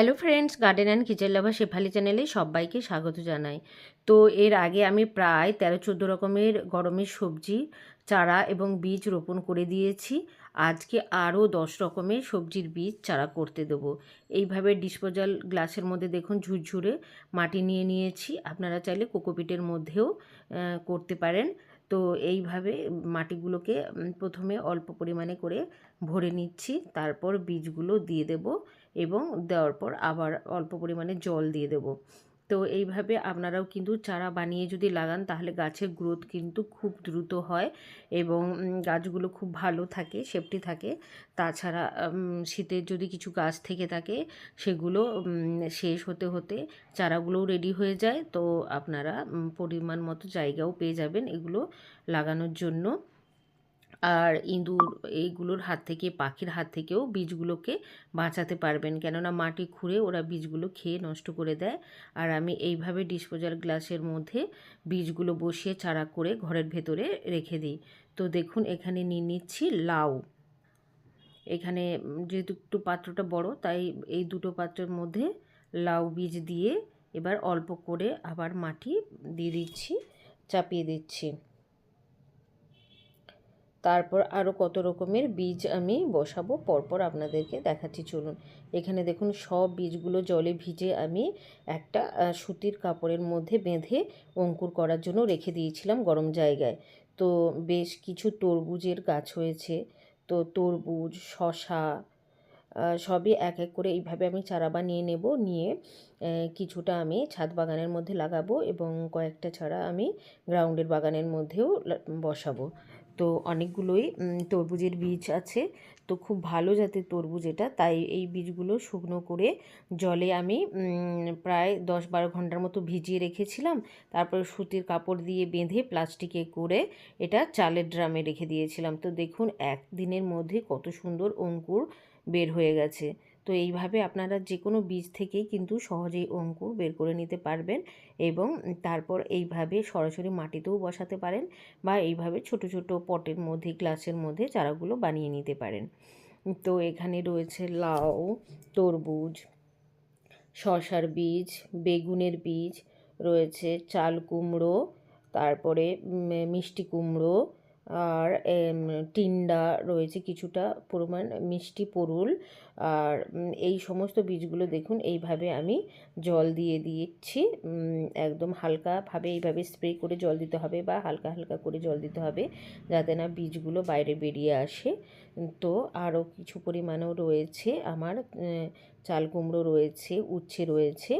Hello friends garden and kitchen lover Shefali চ্যানেলে সবাইকে স্বাগত জানাই। তো এর আগে আমি প্রায় তেরো চোদ্দ রকমের গরমের সবজি, চারা এবং বীজ রোপণ করে দিয়েছি। আজকে আরও দশ রকমের সবজির বীজ চারা করতে দেবো। এইভাবে ডিসপোজাল গ্লাসের মধ্যে দেখুন ঝুরঝুরে মাটি নিয়ে নিয়েছি। আপনারা চাইলে কোকোপিটের মধ্যেও করতে পারেন। তো এইভাবে মাটিগুলোকে প্রথমে অল্প পরিমাণে করে ভরে নিচ্ছি। তারপর বীজগুলো দিয়ে দেবো এবং দেওয়ার পর আবার অল্প পরিমাণে জল দিয়ে দেব। তো এইভাবে আপনারাও কিন্তু চারা বানিয়ে যদি লাগান, তাহলে গাছের গ্রোথ কিন্তু খুব দ্রুত হয় এবং গাছগুলো খুব ভালো থাকে সেফটি থাকে। তাছাড়া শীতের যদি কিছু গাছ থেকে থাকে, সেগুলো শেষ হতে হতে চারাগুলোও রেডি হয়ে যায়। তো আপনারা পরিমাণ মতো জায়গাও পেয়ে যাবেন এগুলো লাগানোর জন্য। আর ইঁদুর এইগুলোর হাত থেকে, পাখির হাত থেকেও বীজগুলোকে বাঁচাতে পারবেন। কেননা মাটি খুঁড়ে ওরা বীজগুলো খেয়ে নষ্ট করে দেয়। আর আমি এইভাবে ডিসপোজাল গ্লাসের মধ্যে বীজগুলো বসিয়ে চারা করে ঘরের ভেতরে রেখে দিই। তো দেখুন, এখানে নিয়ে নিচ্ছি লাউ। এখানে যেহেতু একটু পাত্রটা বড়, তাই এই দুটো পাত্রের মধ্যে লাউ বীজ দিয়ে এবার অল্প করে আবার মাটি দিয়ে দিচ্ছি, চাপিয়ে দিচ্ছি। তারপর আরও কত রকমের বীজ আমি বসাবো? পরপর আপনাদেরকে দেখাচ্ছি, চলুন। এখানে দেখুন, সব বীজগুলো জলে ভিজে আমি একটা সুতির কাপড়ের মধ্যে বেঁধে অঙ্কুর করার জন্য রেখে দিয়েছিলাম গরম জায়গায়। তো বেশ কিছু তরমুজের গাছ হয়েছে। তো তরমুজ, শশা সবই এক এক করে এইভাবে আমি চারা বানিয়ে নেব। নিয়ে কিছুটা আমি ছাদ বাগানের মধ্যে লাগাবো এবং কয়েকটা ছাড়া আমি গ্রাউন্ডের বাগানের মধ্যেও বসাবো। তো অনেকগুলোই তরমুজের বীজ আছে। তো খুব ভালো জাতের তরমুজ এটা। তাই এই বীজগুলো শুকনো করে জলে আমি প্রায় দশ বারো ঘণ্টার মতো ভিজিয়ে রেখেছিলাম। তারপরে সুতির কাপড় দিয়ে বেঁধে প্লাস্টিকে করে এটা চালের ড্রামে রেখে দিয়েছিলাম। তো দেখুন, একদিনের মধ্যে কত সুন্দর অঙ্কুর বের হয়ে গেছে। তো এইভাবে আপনারা যে কোনো বীজ থেকেই কিন্তু সহজেই অঙ্কুর বের করে নিতে পারবেন এবং তারপর এইভাবে সরাসরি মাটিতেও বসাতে পারেন বা এইভাবে ছোট ছোট পটের মধ্যে, গ্লাসের মধ্যে চারাগুলো বানিয়ে নিতে পারেন। তো এখানে রয়েছে লাউ, তরমুজ, শসার বীজ, বেগুনের বীজ, রয়েছে চাল কুমড়ো, তারপরে মিষ্টি কুমড়ো আর টিন্ডা রয়েছে কিছুটা পরিমাণ, মিষ্টি পরুল। আর এই সমস্ত বীজগুলো দেখুন, এইভাবে আমি জল দিয়ে দিচ্ছি। একদম হালকাভাবে এইভাবে স্প্রে করে জল দিতে হবে বা হালকা হালকা করে জল দিতে হবে যাতে না বীজগুলো বাইরে বেরিয়ে আসে। তো আরও কিছু পরিমাণেও রয়েছে, আমার চাল কুমড়ো রয়েছে, উচ্ছে রয়েছে।